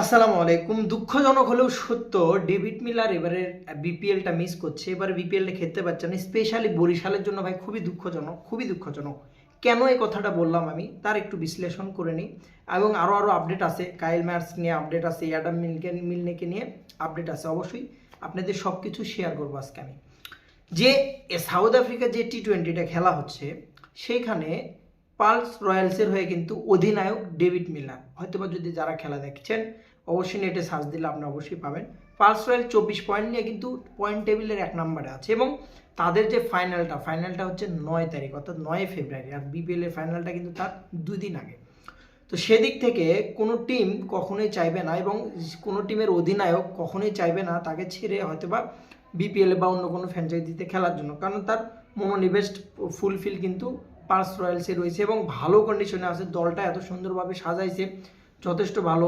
আসসালামু আলাইকুম। দুঃখজনক হলেও সত্য, ডেভিড মিলার এবারে বিপিএলটা মিস করছে। এবারে বিপিএলটা খেলতে পারছে না স্পেশালি বরিশালের জন্য ভাই খুবই দুঃখজনক খুবই দুঃখজনক। কেন এই কথাটা বললাম আমি? তার একটু বিশ্লেষণ করে নিই। এবং আরও আরও আপডেট আছে কাইল ম্যাটস নিয়ে আপডেট আছে, অ্যাডাম মিলকে, মিলনেকে নিয়ে আপডেট আছে। অবশ্যই আপনাদের সব কিছু শেয়ার করব আজকে আমি। যে সাউথ আফ্রিকা যে টি টোয়েন্টিটা খেলা হচ্ছে, সেইখানে পালস রয়্যালসের হয়ে কিন্তু অধিনায়ক ডেভিড মিলার হয়তোবা যদি যারা খেলা দেখছেন, অবশ্যই নেটে সার্চ দিলে আপনি অবশ্যই পাবেন। পালস রয়্যাল চব্বিশ পয়েন্ট নিয়ে কিন্তু পয়েন্ট টেবিলের এক নম্বরে আছে এবং তাদের যে ফাইনালটা ফাইনালটা হচ্ছে নয় তারিখ, অর্থাৎ নয় ফেব্রুয়ারি। আর বিপিএল এর ফাইনালটা কিন্তু তার দুই দিন আগে। তো সেদিক থেকে কোনো টিম কখনোই চাইবে না এবং কোনো টিমের অধিনায়ক কখনোই চাইবে না তাকে ছেড়ে হয়তোবা বিপিএল বা অন্য কোনো ফ্র্যাঞ্চাইজিতে খেলার জন্য। কারণ তার মনোনিবেশ, ফুলফিল কিন্তু পার্স রয়্যালসে রয়েছে এবং ভালো কন্ডিশনে আছে। দলটা এত সুন্দরভাবে সাজাইছে, যথেষ্ট ভালো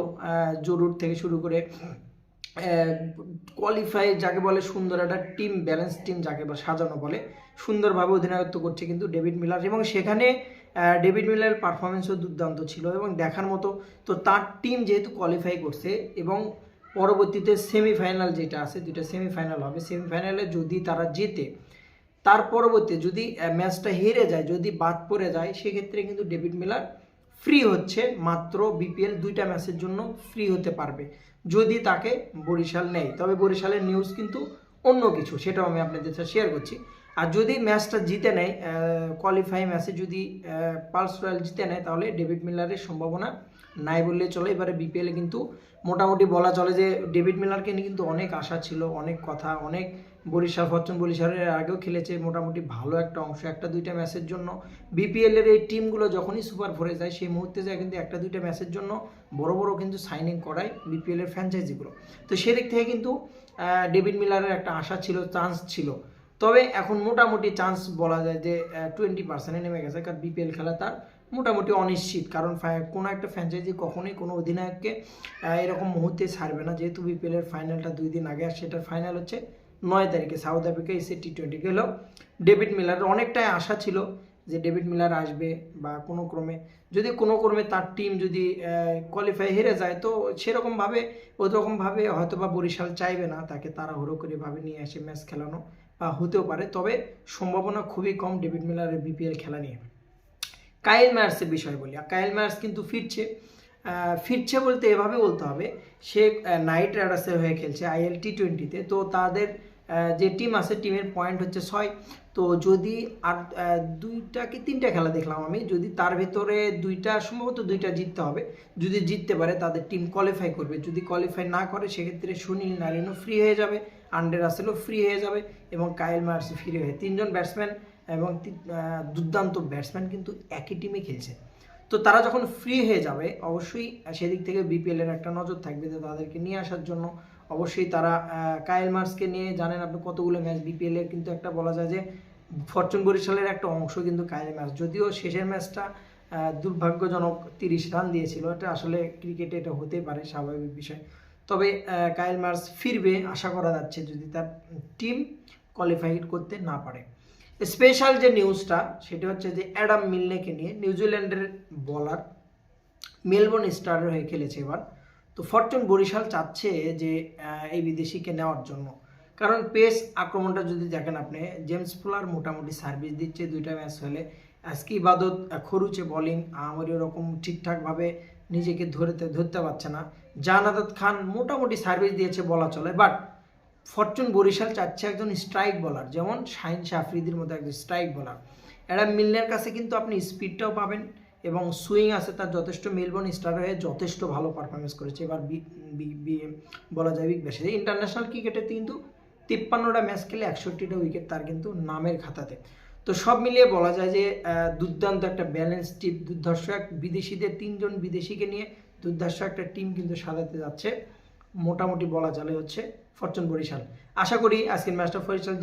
জরুর থেকে শুরু করে কোয়ালিফাই যাকে বলে সুন্দর একটা টিম ব্যালেন্স টিম যাকে সাজানো বলে, সুন্দরভাবে অধিনায়ত্ব করছে কিন্তু ডেভিড মিলার। এবং সেখানে ডেভিড মিলারের পারফরমেন্সও দুর্দান্ত ছিল এবং দেখার মতো তো তার টিম যেহেতু কোয়ালিফাই করছে এবং পরবর্তীতে সেমিফাইনাল যেটা আছে দুটা সেমিফাইনাল হবে। সেমিফাইনালে যদি তারা জেতে তার পরবর্তী যদি ম্যাচটা হেরে যায়, যদি বাদ পড়ে যায়, সেক্ষেত্রে কিন্তু ডেভিড মিলার ফ্রি হচ্ছে, মাত্র বিপিএল দুইটা ম্যাচের জন্য ফ্রি হতে পারবে, যদি তাকে বরিশাল নেয়। তবে বরিশালের নিউজ কিন্তু অন্য কিছু, সেটাও আমি আপনাদের সাথে শেয়ার করছি। আর যদি ম্যাচটা জিতে নেয় কোয়ালিফাই ম্যাচে যদি পালস রয়্যাল জিতে নেয়, তাহলে ডেভিড মিলারের সম্ভাবনা নাই বললে চলে। এবারে বিপিএলে কিন্তু মোটামুটি বলা চলে যে ডেভিড মিলারকে নিয়ে কিন্তু অনেক আশা ছিল, অনেক কথা, অনেক বরিশাল, ফরচুন বরিশালের আগেও খেলেছে, মোটামুটি ভালো একটা অংশ, একটা দুইটা ম্যাচের জন্য। বিপিএলের এই টিমগুলো যখনই সুপার ফোরে যায়, সেই মুহূর্তে যায় কিন্তু একটা দুইটা ম্যাচের জন্য বড় বড় কিন্তু সাইনিং করায় বিপিএল এর ফ্র্যাঞ্চাইজিগুলো তো সেদিক থেকে কিন্তু ডেভিড মিলারের একটা আশা ছিল চান্স ছিল। তবে এখন মোটামুটি চান্স বলা যায় যে টোয়েন্টি পার্সেন্টে নেমে গেছে, কারণ বিপিএল খেলা তার মোটামুটি অনিশ্চিত। কারণ কোনো একটা ফ্র্যাঞ্চাইজি কখনোই কোনো অধিনায়ককে এরকম মুহূর্তে ছাড়বে না। যেহেতু বিপিএলের ফাইনালটা দুই দিন আগে, আর সেটার ফাইনাল হচ্ছে নয় তারিখে। সাউথ আফ্রিকা এসে টি টোয়েন্টি গেল ডেভিড মিলারের অনেকটাই আশা ছিল যে ডেভিড মিলার আসবে বা কোনো ক্রমে, যদি কোনো ক্রমে তার টিম যদি কোয়ালিফাই হেরে যায়, তো সেরকমভাবে, ওইরকমভাবে হয়তো বা বরিশাল চাইবে না তাকে তাড়াহুড়ো করে ভাবে নিয়ে এসে ম্যাচ খেলানো বা হতেও পারে। তবে সম্ভাবনা খুবই কম ডেভিড মিলারের বিপিএল খেলা নিয়ে। কায়েল ম্যার্সের বিষয় বলি। কাইল ম্যার্স কিন্তু ফিরছে। ফিরছে বলতে এভাবে বলতে হবে, সে নাইট রাইডার্সের হয়ে খেলছে আইএল টি টোয়েন্টিতে তো তাদের যে টিম আছে টিমের পয়েন্ট হচ্ছে ছয়। তো যদি আর দুইটা কি তিনটা খেলা দেখলাম আমি, যদি তার ভিতরে দুইটা, সম্ভবত দুইটা জিততে হবে। যদি জিততে পারে, তাদের টিম কোয়ালিফাই করবে। যদি কোয়ালিফাই না করে, সেক্ষেত্রে সুনীল নারিনও ফ্রি হয়ে যাবে আন্ডে রাসেলও ফ্রি হয়ে যাবে এবং কায়েল মার্স ফ্রি হয়ে তিনজন ব্যাটসম্যান এবং দুর্দান্ত ব্যাটসম্যান কিন্তু একই টিমে খেলছে। তো তারা যখন ফ্রি হয়ে যাবে, অবশ্যই সেদিক থেকে বিপিএলের একটা নজর থাকবে যে তাদেরকে নিয়ে আসার জন্য অবশ্যই তারা কায়েল মার্সকে নিয়ে জানেন আপনি কতগুলো ম্যাচ বিপিএল এর, কিন্তু একটা বলা যায় যে ফরচুন বরিশালের একটা অংশ কিন্তু কায়েল ম্যাচ যদিও শেষের ম্যাচটা দুর্ভাগ্যজনক তিরিশ রান দিয়েছিল, এটা আসলে ক্রিকেটে এটা হতে পারে, স্বাভাবিক বিষয়। তবে কায়েল মার্স ফিরবে আশা করা যাচ্ছে যদি তার টিম কোয়ালিফাই করতে না পারে। স্পেশাল যে নিউজটা সেটা হচ্ছে যে অ্যাডাম মিলনেকে নিয়ে নিউজিল্যান্ডের বলার মেলবোর্ন স্টারের হয়ে খেলেছে এবার। তো ফরচুন বরিশাল চাচ্ছে যে এই বিদেশিকে নেওয়ার জন্য। কারণ পেস আক্রমণটা যদি দেখেন আপনি, জেমস ফুলার মোটামুটি সার্ভিস দিচ্ছে, দুইটা ম্যাচ হলে। আজকে ইবাদত, খরুচে বোলিং আমার এরকম ঠিকঠাকভাবে নিজেকে ধরতে ধরতে পারছে না। জানাদত খান মোটামুটি সার্ভিস দিয়েছে, বলা চলে। বাট ফরচুন বরিশাল চাচ্ছে একজন স্ট্রাইক বলার, যেমন শাহিন শাফরিদির মতো একজন স্ট্রাইক বলার। এটা মিলনের কাছে কিন্তু আপনি স্পিডটাও পাবেন। এবং সুইং আছে তার যথেষ্ট মেলবোর্ন স্টার হয়ে যথেষ্ট ভালো পারফরমেন্স করেছে। এবার বলা যায় বিগ ব্যাশে ইন্টারন্যাশনাল ক্রিকেটে কিন্তু তিপ্পান্নটা ম্যাচ খেলে একষট্টিটা উইকেট তার কিন্তু নামের খাতাতে। তো সব মিলিয়ে বলা যায় যে দুর্দান্ত একটা ব্যালেন্স টিপ দুর্ধর্ষ এক বিদেশিদের, তিনজন বিদেশিকে নিয়ে দুর্ধর্ষ একটা টিম কিন্তু সাজাতে যাচ্ছে। মোটামুটি বলা চলে হচ্ছে ফরচুন বরিশাল। আশা করি আজকের ম্যাচটা ফরিশাল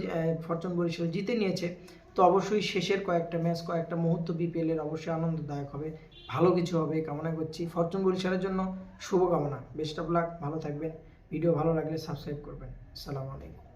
ফরচুন বরিশাল জিতে নিয়েছে। তো অবশ্যই শেষের কয়েকটা ম্যাচ, কয়েকটা মুহূর্ত বিপিএলের অবশ্যই আনন্দদায়ক হবে। ভালো কিছু হবে কামনা করছি। ফরচুন বরিশালের জন্য শুভকামনা। বেস্ট অফ লাক ভালো থাকবেন। ভিডিও ভালো লাগলে সাবস্ক্রাইব করবেন। আসসালামু আলাইকুম।